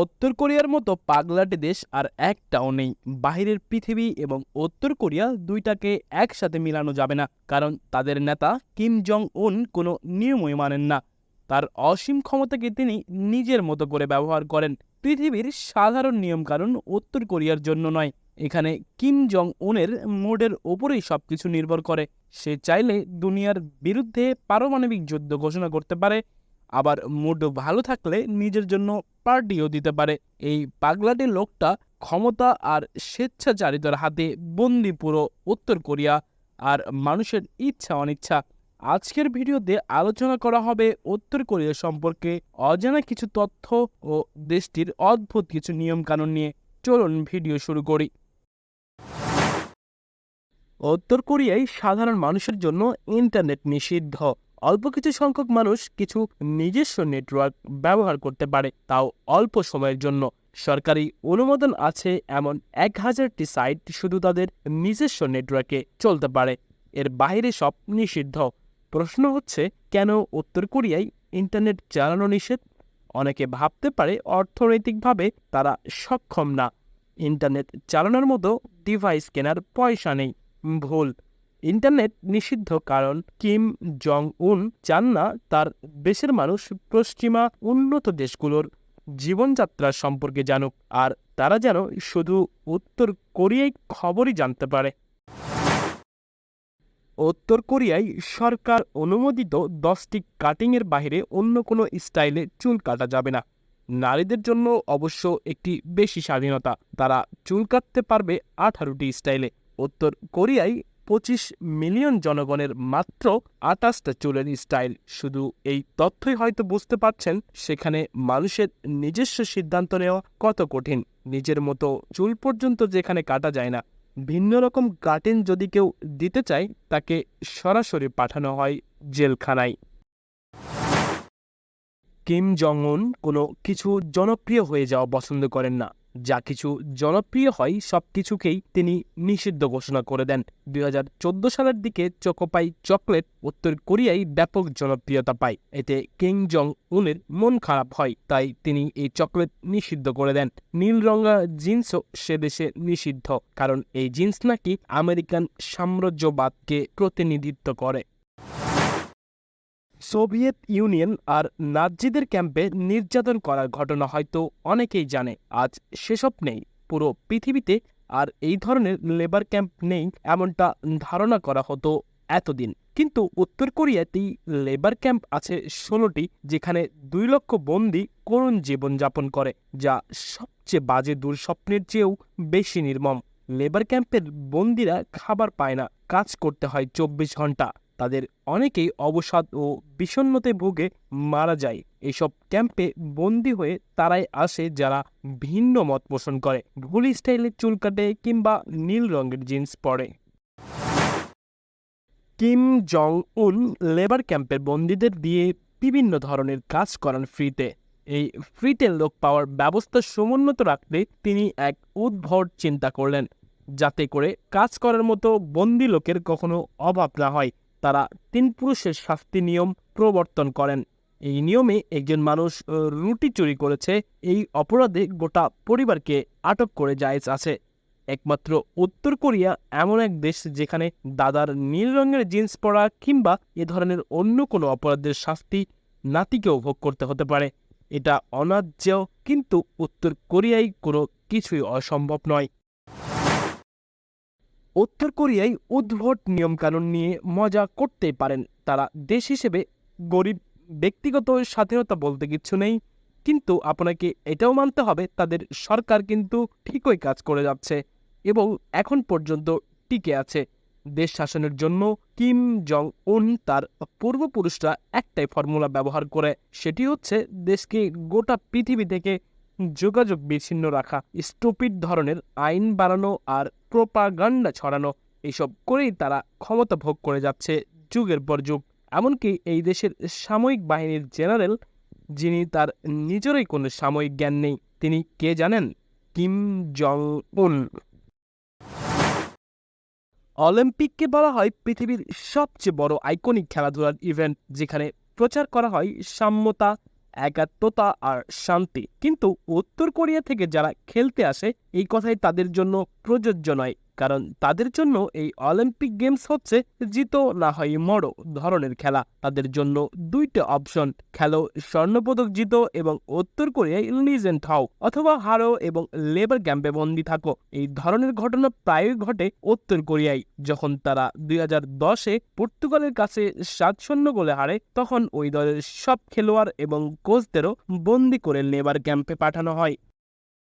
উত্তর কোরিয়ার মতো পাগলাটে দেশ আর একটাও নেই। বাহিরের পৃথিবী এবং উত্তর কোরিয়া দুইটাকে একসাথে মিলানো যাবে না, কারণ তাদের নেতা কিম জং উন কোনো নিয়মই মানেন না। তার অসীম ক্ষমতাকে তিনি নিজের মতো করে ব্যবহার করেন। পৃথিবীর সাধারণ নিয়মকানুন উত্তর কোরিয়ার জন্য নয়। এখানে কিম জং উনের মোডের ওপরেই সবকিছু নির্ভর করে। সে চাইলে দুনিয়ার বিরুদ্ধে পারমাণবিক যুদ্ধ ঘোষণা করতে পারে আবার মুড ভালো থাকলে নিজের জন্য পার্টিও দিতে পারে। এই পাগলাটে লোকটা ক্ষমতা আর স্বেচ্ছাচারিতার হাতে বন্দি পুরো উত্তর কোরিয়া আর মানুষের ইচ্ছা অনিচ্ছা। আজকের ভিডিওতে আলোচনা করা হবে উত্তর কোরিয়া সম্পর্কে অজানা কিছু তথ্য ও দেশটির অদ্ভুত কিছু নিয়মকানুন নিয়ে। চলুন ভিডিও শুরু করি। উত্তর কোরিয়ায় সাধারণ মানুষের জন্য ইন্টারনেট নিষিদ্ধ। অল্প কিছু সংখ্যক মানুষ কিছু নিজস্ব নেটওয়ার্ক ব্যবহার করতে পারে, তাও অল্প সময়ের জন্য। সরকারি অনুমোদন আছে এমন এক হাজারটি সাইট শুধু তাদের নিজস্ব নেটওয়ার্কে চলতে পারে। এর বাইরে সব নিষিদ্ধ। প্রশ্ন হচ্ছে, কেন উত্তর কোরিয়ায় ইন্টারনেট চালানো নিষেধ? অনেকে ভাবতে পারে অর্থনৈতিকভাবে তারা সক্ষম না। ইন্টারনেট চালানোর মতো ডিভাইস কেনার পয়সা নেই। ভুল। ইন্টারনেট নিষিদ্ধ কারণ কিম জং উন চান না তার দেশের মানুষ পশ্চিমা উন্নত দেশগুলোর জীবনযাত্রা সম্পর্কে জানুক, আর তারা যেন শুধু উত্তর কোরিয়ায় খবরই জানতে পারে। উত্তর কোরিয়ায় সরকার অনুমোদিত দশটি কাটিংয়ের বাইরে অন্য কোনো স্টাইলে চুল কাটা যাবে না। নারীদের জন্য অবশ্য একটি বেশি স্বাধীনতা। তারা চুল কাটতে পারবে আঠারোটি স্টাইলে। উত্তর কোরিয়ায় পঁচিশ মিলিয়ন জনগণের মাত্র আটাশটা চুলের স্টাইল। শুধু এই তথ্যই হয়তো বুঝতে পারছেন, সেখানে মানুষের নিজস্ব সিদ্ধান্ত নেওয়া কত কঠিন। নিজের মতো চুল পর্যন্ত যেখানে কাটা যায় না। ভিন্ন রকম কাটিং যদি কেউ দিতে চায়, তাকে সরাসরি পাঠানো হয় জেলখানায়। কিম জং উন কোনো কিছু জনপ্রিয় হয়ে যাওয়া পছন্দ করেন না। যা কিছু জনপ্রিয় হয়, সব কিছুকেই তিনি নিষিদ্ধ ঘোষণা করে দেন। দুই হাজার চোদ্দ সালের দিকে চোকোপাই চকলেট উত্তর কোরিয়ায় ব্যাপক জনপ্রিয়তা পায়। এতে কিং জং উনের মন খারাপ হয়, তাই তিনি এই চকলেট নিষিদ্ধ করে দেন। নীল রঙা জিন্সও সে দেশে নিষিদ্ধ, কারণ এই জিন্স নাকি আমেরিকান সাম্রাজ্যবাদকে প্রতিনিধিত্ব করে। সোভিয়েত ইউনিয়ন আর নাজিদের ক্যাম্পে নির্যাতন করার ঘটনা হয়তো অনেকেই জানে। আজ সেসব নেই। পুরো পৃথিবীতে আর এই ধরনের লেবার ক্যাম্প নেই এমনটা ধারণা করা হতো এতদিন। কিন্তু উত্তর কোরিয়াতেই লেবার ক্যাম্প আছে ষোলোটি, যেখানে দুই লক্ষ বন্দি করুণ জীবনযাপন করে, যা সবচেয়ে বাজে দুঃস্বপ্নের চেয়েও বেশি নির্মম। লেবার ক্যাম্পের বন্দিরা খাবার পায় না, কাজ করতে হয় চব্বিশ ঘণ্টা তাদের অনেকেই অবসাদ ও বিষণ্ণতে ভুগে মারা যায়। এসব ক্যাম্পে বন্দি হয়ে তারাই আসে যারা ভিন্ন মত পোষণ করে। ভুল স্টাইলে চুল কাটে কিংবা নীল রঙের জিন্স পরে। কিম জং উন লেবার ক্যাম্পের বন্দীদের দিয়ে বিভিন্ন ধরনের কাজ করান ফ্রিতে। এই ফ্রিতে লোক পাওয়ার ব্যবস্থা সমুন্নত রাখতে তিনি এক উদ্ভট চিন্তা করলেন, যাতে করে কাজ করার মতো বন্দি লোকের কখনো অভাব না হয়। তারা তিন পুরুষের শাস্তি নিয়ম প্রবর্তন করেন। এই নিয়মে একজন মানুষ রুটি চুরি করেছে, এই অপরাধে গোটা পরিবারকে আটক করে জায়েজ আছে। একমাত্র উত্তর কোরিয়া এমন এক দেশ যেখানে দাদার নীল রঙের জিন্স পরা কিংবা এ ধরনের অন্য কোনো অপরাধের শাস্তি নাতিকেও ভোগ করতে হতে পারে। এটা অনার্য, কিন্তু উত্তর কোরিয়ায় কোনো কিছুই অসম্ভব নয়। উত্তর কোরিয়ায় উদ্ভট নিয়মকানুন নিয়ে মজা করতেই পারেন তারা। দেশ হিসেবে গরিব ব্যক্তিগত স্বাধীনতা বলতে কিছু নেই, কিন্তু আপনাকে এটাও মানতে হবে, তাদের সরকার কিন্তু ঠিকই কাজ করে যাচ্ছে এবং এখন পর্যন্ত টিকে আছে। দেশ শাসনের জন্য কিম জং উন তার পূর্বপুরুষরা একটাই ফর্মুলা ব্যবহার করে, সেটি হচ্ছে দেশকে গোটা পৃথিবী থেকে যোগাযোগ বিচ্ছিন্ন রাখা। স্টুপিড ধরনের আইন বাড়ানো আর প্রোপাগান্ডা ছড়ানো। এইসব করেই তারা ক্ষমতা ভোগ করে যাচ্ছে যুগের পর যুগ। এমনকি এই দেশের সামরিক বাহিনীর জেনারেল, যিনি তার নিজেরই কোনো সাময়িক জ্ঞান নেই, তিনি কে জানেন? কিম জং উন অলিম্পিককে বলা হয় পৃথিবীর সবচেয়ে বড় আইকনিক খেলাধুলার ইভেন্ট, যেখানে প্রচার করা হয় সাম্যতা একাত্মতা আর শান্তি। কিন্তু উত্তর কোরিয়া থেকে যারা খেলতে আসে, এই কথাই তাদের জন্য প্রযোজ্য নয়। কারণ তাদের জন্য এই অলিম্পিক গেমস হচ্ছে জিতো না হয় মরো ধরনের খেলা। তাদের জন্য দুইটা অপশন, খেলো স্বর্ণপদক জিতো এবং উত্তর কোরিয়ায় লিজেন্ড হও অথবা হারো এবং লেবার ক্যাম্পে বন্দি থাকো। এই ধরনের ঘটনা প্রায়ই ঘটে উত্তর কোরিয়ায়। যখন তারা দুই হাজার দশে পর্তুগালের কাছে সাত শূন্য গোলে হারে, তখন ওই দলের সব খেলোয়াড় এবং কোচদেরও বন্দি করে লেবার ক্যাম্পে পাঠানো হয়।